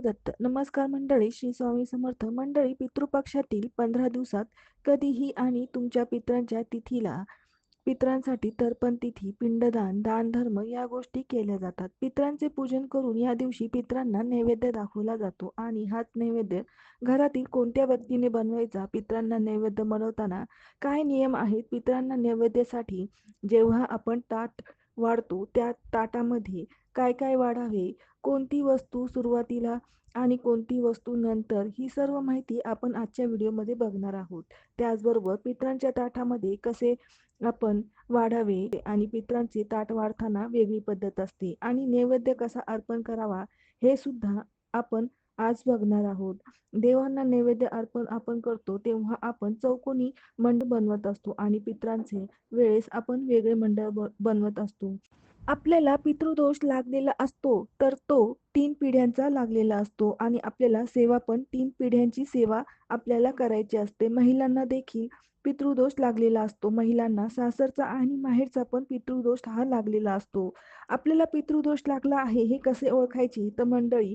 दत्त. नमस्कार मंडळी श्री स्वामी समर्थ. मंडळी पितृपक्षातील पंधरा दिवसात कधीही आणि तुमच्या पित्रांच्या तिथीला पित्रांसाठी तर्पण तिथी पिंडदान दानधर्म या गोष्टी केल्या जातात. पित्रांचे पूजन करून या दिवशी पित्रांना नैवेद्य दाखवला जातो आणि हाच नैवेद्य घरातील कोणत्या व्यक्तीने बनवायचा पित्रांना नैवेद्य बनवताना काय नियम आहेत पित्रांना नैवेद्यासाठी जेव्हा आपण ताट वाढतो त्या ताटामध्ये काय काय वाढावे कोणती वस्तू सुरुवातीला आणि कोणती वस्तू नंतर ही सर्व माहिती आपण आजच्या व्हिडिओमध्ये बघणार आहोत. त्याचबरोबर पित्रांच्या ताटामध्ये कसे आपण वाढावे आणि पित्रांचे ताट वाढताना वेगळी पद्धत असते आणि नैवेद्य कसा अर्पण करावा हे सुद्धा आपण आज बघणार आहोत. देवांना नैवेद्य अर्पण आपण करतो तेव्हा आपण चौकोनी मंड बनवत असतो आणि पित्रांचे वेळेस आपण वेगळे मंडळ बनवत असतो. आपल्याला पितृदोष लागलेला असतो तर तो तीन पिढ्यांचा लागलेला असतो आणि आपल्याला सेवा पण तीन पिढ्यांची सेवा आपल्याला करायची असते. महिलांना देखील पितृदोष लागलेला असतो. महिलांना सासरचा आणि माहेरचा पण पितृदोष हा लागलेला असतो. आपल्याला पितृदोष लागला आहे हे कसे ओळखायचे? तर मंडळी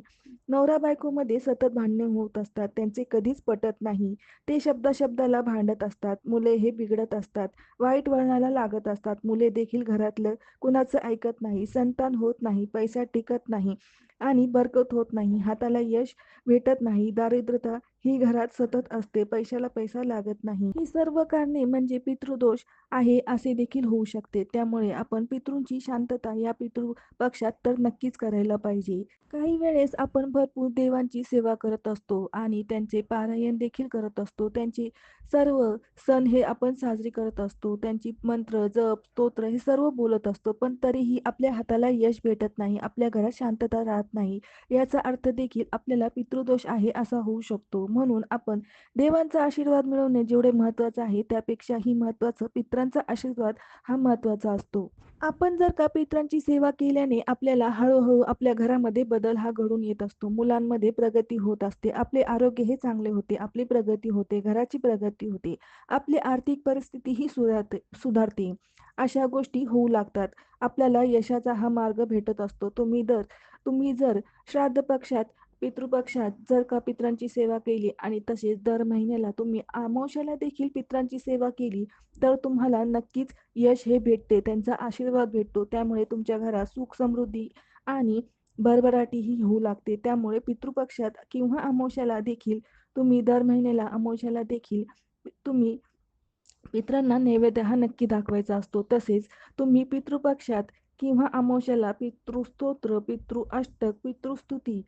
नवरा बायकोमध्ये सतत भांडणे होत असतात. त्यांचे कधीच पटत नाही. ते शब्दा शब्दाला भांडत असतात. मुले हे बिघडत असतात. वाईट वळणाला लागत असतात. मुले देखील घरातलं कुणाचं ऐकत नाही. संतान होत नाही. पैसा टिकत नाही. आणि बरकत होत नाही. हाताला यश भेटत नाही. दारिद्रता ही घरात सतत असते. पैशाला पैसा लागत नाही. ही सर्व कारणे म्हणजे पितृदोष आहे असे देखील होऊ शकते. त्यामुळे आपण पितृंची शांतता या पितृ पक्षात तर नक्कीच करायला पाहिजे. काही वेळेस आपण भरपूर देवांची सेवा करत असतो आणि त्यांचे पारायण देखील करत असतो. त्यांचे सर्व सण हे आपण साजरे करत असतो. त्यांची मंत्र जप स्तोत्र हे सर्व बोलत असतो. पण तरीही आपल्या हाताला यश भेटत नाही. आपल्या घरात शांतता राहत जात नाही. याचा अर्थ देखील आपल्याला पितृदोष आहे असा होऊ शकतो. म्हणून आपण देवांचा आशीर्वाद मिळवणे जेवढे महत्त्वाचे आहे त्यापेक्षाही महत्वाचं पित्रांचा आशीर्वाद हा महत्त्वाचा असतो. आपण जर का पित्रांची सेवा केल्याने आपल्याला हळूहळू आपल्या घरामध्ये बदल हा घडून येत असतो. मुलांमध्ये प्रगती होत असते. आपले आरोग्य हे चांगले होते. आपली प्रगती होते. घराची प्रगती होते. आपली आर्थिक परिस्थिती ही सुधारते सुधारते. अशा गोष्टी होऊ लागतात. आपल्याला यशाचा हा मार्ग भेटत असतो. तुम्ही दर तुम्ही जर श्राद्ध पक्षात पितृपक्षात जर का पित्रांची सेवा केली आणि तसेच दर महिन्याला तुम्ही अमावश्याला देखील पित्रांची सेवा केली तर तुम्हाला नक्कीच यश हे भेटते त्यांचा आशीर्वाद भेटतो. त्यामुळे तुमच्या घरात सुख समृद्धी आणि भरभराटी ही होऊ लागते. त्यामुळे पितृपक्षात किंवा अमावश्याला देखील तुम्ही दर महिन्याला अमावश्याला देखील तुम्ही पित्रांना नैवेद्य हा नक्की दाखवायचा असतो. तसेच तुम्ही पितृपक्षात किंवा अमावश्याला पितृस्तोत्र पितृ अष्टक पितृस्तुती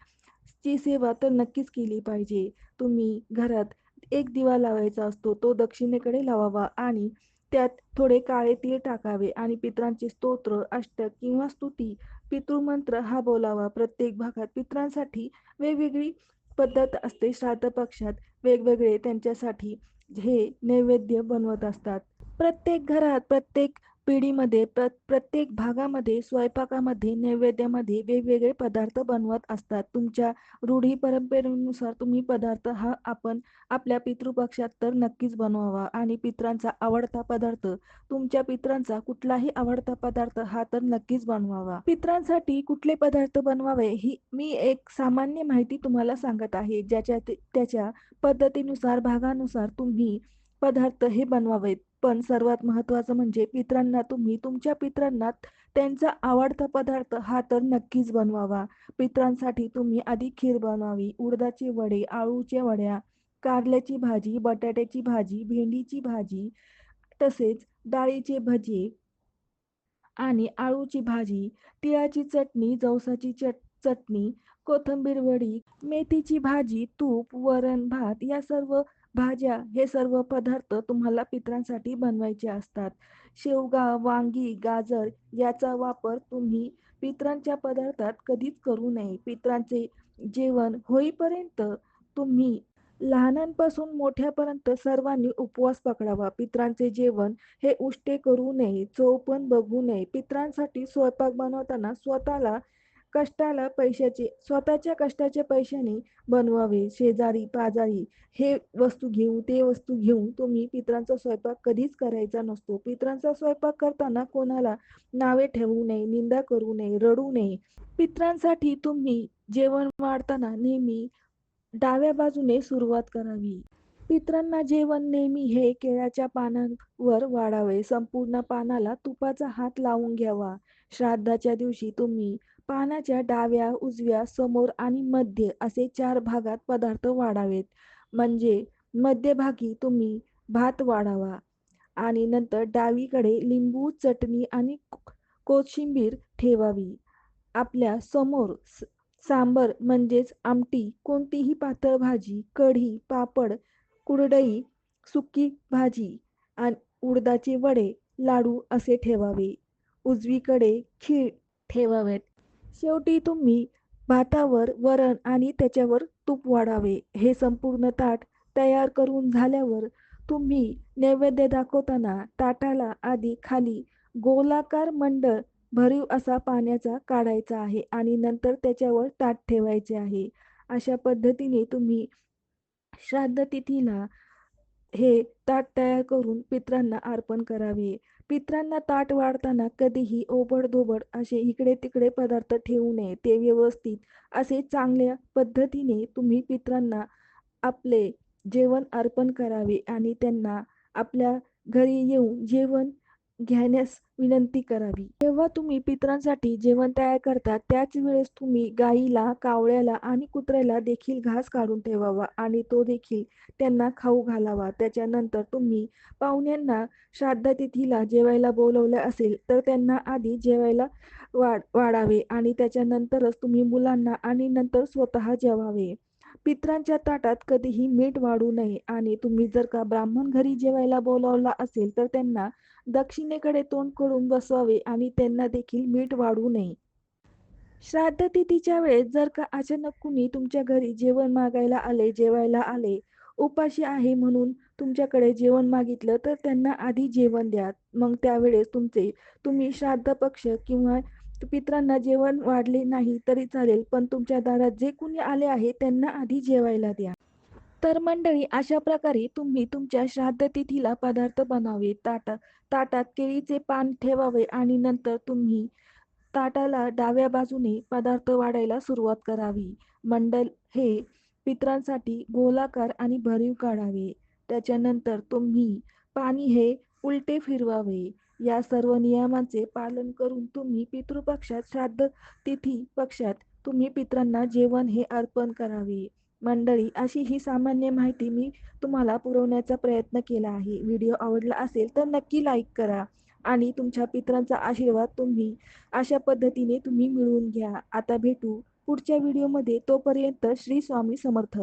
ची सेवा तर नक्कीच केली पाहिजे. तुम्ही घरात एक दिवा लावायचा असतो तो दक्षिणेकडे लावावा आणि त्यात थोडे काळे तीळ टाकावे आणि पित्रांचे स्तोत्र अष्टक किंवा स्तुती पितृमंत्र हा बोलावा. प्रत्येक भागात पित्रांसाठी वेगवेगळी पद्धत असते. श्राद्ध पक्षात वेगवेगळे त्यांच्यासाठी हे नैवेद्य बनवत असतात. प्रत्येक घरात प्रत्येक पिढीमध्ये प्र प्रत्येक भागामध्ये स्वयंपाकामध्ये नैवेद्यामध्ये वेगवेगळे पदार्थ बनवत असतात. तुमच्या रूढी परंपरेनुसार तुम्ही पदार्थ हा आपण आपल्या पितृपक्षात तर नक्कीच बनवावा. आणि पित्रांचा आवडता पदार्थ तुमच्या पित्रांचा कुठलाही आवडता पदार्थ हा तर नक्कीच बनवावा. पित्रांसाठी कुठले पदार्थ बनवावे ही मी एक सामान्य माहिती तुम्हाला सांगत आहे. ज्याच्या त्याच्या पद्धतीनुसार भागानुसार तुम्ही पदार्थ हे बनवावेत. पण सर्वात महत्त्वाचं म्हणजे पित्रांना तुम्ही तुमच्या पित्रांना त्यांचा आवडता पदार्थ हा तर नक्कीच बनवावा. पित्रांसाठी तुम्ही आधी खीर बनवावी. उडदाचे वडे आळूच्या वड्या कारल्याची भाजी बटाट्याची भाजी भेंडीची भाजी तसेच डाळीचे भजे आणि आळूची भाजी तिळाची चटणी जवसाची चट चटणी कोथिंबीर वडी मेथीची भाजी तूप वरण भात या सर्व भाज्या हे सर्व पदार्थ तुम्हाला पित्रांसाठी बनवायचे असतात. शेवगा वांगी गाजर याचा वापर तुम्ही पित्रांच्या पदार्थात कधीच करू नये. पित्रांचे जेवण होईपर्यंत तुम्ही लहानांपासून मोठ्यापर्यंत सर्वांनी उपवास पकडावा. पित्रांचे जेवण हे उष्टे करू नये चव पण बघू नये. पित्रांसाठी स्वयंपाक बनवताना स्वतःला कष्टाला पैशाचे स्वतःच्या कष्टाच्या पैशाने बनवावे शेजारी पाजारी हे वस्तू घेऊ ते वस्तू घेऊन तुम्ही पित्रांचा स्वयंपाक कधीच करायचा नसतो. पित्रांचा स्वयंपाक करताना कोणाला नावे ठेवू नये निंदा करू नये रडू नये. पित्रांसाठी तुम्ही जेवण वाढताना नेहमी डाव्या बाजूने सुरुवात करावी. पित्रांना जेवण नेहमी हे केळ्याच्या पानांवर वाढावे. संपूर्ण पानाला तुपाचा हात लावून घ्यावा. श्राद्धाच्या दिवशी तुम्ही पानाच्या डाव्या उजव्या समोर आणि मध्य असे चार भागात पदार्थ वाढावेत. म्हणजे मध्यभागी तुम्ही भात वाढावा आणि नंतर डावीकडे लिंबू चटणी आणि कोशिंबीर ठेवावी. आपल्यासमोर सांबर म्हणजेच आमटी कोणतीही पातळ भाजी कढी पापड कुरडई सुकी भाजी आणि उडदाचे वडे लाडू असे ठेवावे. उजवीकडे खीर ठेवावेत. शेवटी तुम्ही भातावर वरण आणि त्याच्यावर तूप वाढावे. हे संपूर्ण ताट तयार करून झाल्यावर तुम्ही नैवेद्य दाखवताना ताटाला आधी खाली गोलाकार मंडळ भरीव असा पाण्याचा काढायचा आहे आणि नंतर त्याच्यावर ताट ठेवायचे आहे. अशा पद्धतीने तुम्ही श्राद्ध तिथीला हे ताट तयार करून पित्रांना अर्पण करावे. पित्रांना ताट वाढताना कधीही ओबडधोबड असे इकडे तिकडे पदार्थ ठेवू नये. ते व्यवस्थित असे चांगल्या पद्धतीने तुम्ही पित्रांना आपले जेवण अर्पण करावे आणि त्यांना आपल्या घरी येऊन जेवण घेण्यास विनंती करावी. जेव्हा तुम्ही पित्रांसाठी जेवण तयार करता त्याच वेळेस तुम्ही गाईला कावळ्याला आणि कुत्र्याला देखील घास काढून ठेवावा आणि तो देखील त्यांना खाऊ घालावा. त्याच्यानंतर तुम्ही पाहुण्यांना श्राद्धतिथीला जेवायला बोलवलं असेल तर त्यांना आधी जेवायला वाढ वाढावे आणि त्याच्यानंतरच तुम्ही मुलांना आणि नंतर स्वतः जेवावे. पित्रांच्या ताटात कधीही मीठ वाढू नये. आणि तुम्ही जर का ब्राह्मण घरी जेवायला बोलावला असेल तर त्यांना दक्षिणेकडे तोंड करून बसवावे आणि त्यांना देखील मीठ वाढू नये. श्राद्ध तिथीच्या वेळेस जर का अचानक कुणी तुमच्या घरी जेवण मागायला आले जेवायला आले उपाशी आहे म्हणून तुमच्याकडे जेवण मागितलं तर त्यांना आधी जेवण द्या. मग त्यावेळेस तुमचे तुम्ही श्राद्ध पक्ष किंवा पित्रांना जेवण वाढले नाही तरी चालेल पण तुमच्या दारात जे कुणी आले आहे त्यांना आधी जेवायला द्या. तर मंडळी अशा प्रकारे तुम्ही तुमच्या श्राद्ध तिथीला पदार्थ बनावे ताट ताटात केळीचे पान ठेवावे आणि नंतर तुम्ही ताटाला डाव्या बाजूने पदार्थ वाढायला सुरुवात करावी. मंडल हे पित्रांसाठी गोलाकार आणि भरीव काढावे. त्याच्यानंतर तुम्ही पाणी हे उलटे फिरवावे. या सर्व नियमांचे पालन करून तुम्ही पितृपक्षात श्राद्ध तिथी पक्षात तुम्ही पित्रांना जेवण हे अर्पण करावे. मंडळी अशी ही सामान्य माहिती मी तुम्हाला पुरवण्याचा प्रयत्न केला आहे. व्हिडिओ आवडला असेल तर नक्की लाईक करा आणि तुमच्या पित्रांचा आशीर्वाद तुम्ही अशा पद्धतीने तुम्ही मिळवून घ्या. आता भेटू पुढच्या व्हिडिओमध्ये. तोपर्यंत श्री स्वामी समर्थ.